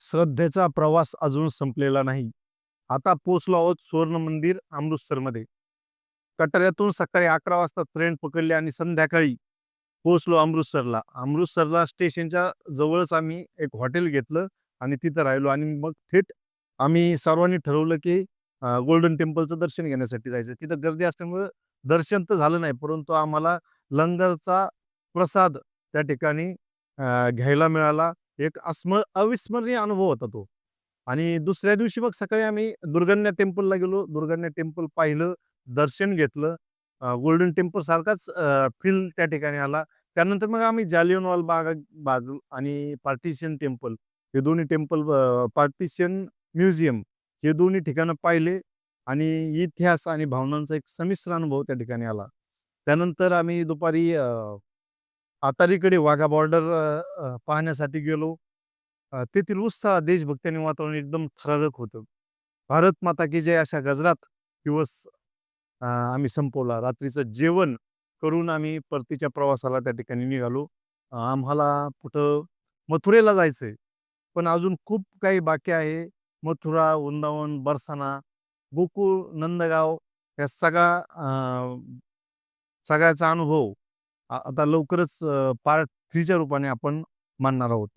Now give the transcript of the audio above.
श्रद्धेचा प्रवास अजून संपलेला नाही. आता पोचलो आहोत सुवर्ण मंदिर अमृतसरमध्ये. कटऱ्यातून सकाळी 11 वाजता ट्रेन पकडली आणि संध्याकाळी पोचलो अमृतसरला. अमृतसरला स्टेशनच्या जवळच आम्ही एक हॉटेल घेतलं आणि तिथं राहिलो आणि मग थेट आम्ही सर्वांनी ठरवलं की गोल्डन टेम्पलचं दर्शन घेण्यासाठी जायचं. तिथं गर्दी असल्यामुळे दर्शन तर झालं नाही, परंतु आम्हाला लंगरचा प्रसाद त्या ठिकाणी घ्यायला मिळाला. एक अस्म अविस्मरणीय अनुभव होता तो. आणि दुसऱ्या दिवशी मग सकाळी आम्ही दुर्गन्या टेम्पलला गेलो. दुर्गन्या टेम्पल पाहिलं, दर्शन घेतलं. गोल्डन टेम्पल सारखाच फील त्या ठिकाणी आला. त्यानंतर मग आम्ही जालियनवाल बाग बाग आणि पार्टिशियन टेम्पल हे दोन्ही टेम्पल पार्टिशियन म्युझियम हे दोन्ही ठिकाणं पाहिले आणि इतिहास आणि भावनांचा एक संमिश्र अनुभव त्या ठिकाणी आला. त्यानंतर आम्ही दुपारी आतारीकडे वाघा बॉर्डर पाहण्यासाठी गेलो. तेथील उत्साह, देशभक्तीने वातावरण एकदम थरारक होतं. भारत माता की जय अशा गजरात दिवस आम्ही संपवला. रात्रीचं जेवण करून आम्ही परतीच्या प्रवासाला त्या ठिकाणी निघालो. आम्हाला कुठं मथुरेला जायचंय, पण अजून खूप काही बाकी आहे. मथुरा, वृंदावन, बरसाना, गोकुळ, नंदगाव या सगळा सगळ्याचा अनुभव आता लवकरच पार्ट थ्रीच्या रूपाने आपण मानणार आहोत.